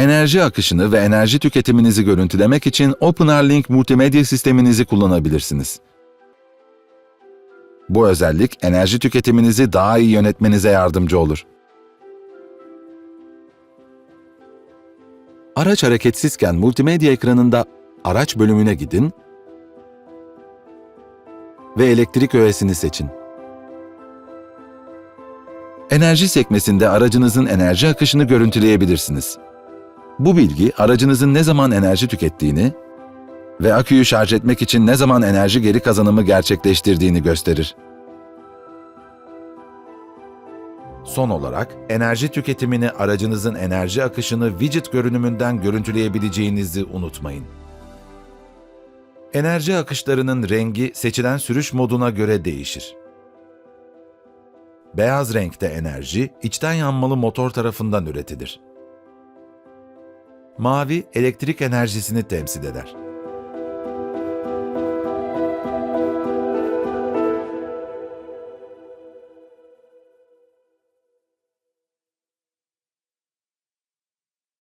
Enerji akışını ve enerji tüketiminizi görüntülemek için OpenRLink multimedya sisteminizi kullanabilirsiniz. Bu özellik enerji tüketiminizi daha iyi yönetmenize yardımcı olur. Araç hareketsizken multimedya ekranında araç bölümüne gidin ve elektrik öğesini seçin. Enerji sekmesinde aracınızın enerji akışını görüntüleyebilirsiniz. Bu bilgi aracınızın ne zaman enerji tükettiğini ve aküyü şarj etmek için ne zaman enerji geri kazanımı gerçekleştirdiğini gösterir. Son olarak enerji tüketimini aracınızın enerji akışını widget görünümünden görüntüleyebileceğinizi unutmayın. Enerji akışlarının rengi seçilen sürüş moduna göre değişir. Beyaz renkte enerji içten yanmalı motor tarafından üretilir. Mavi elektrik enerjisini temsil eder.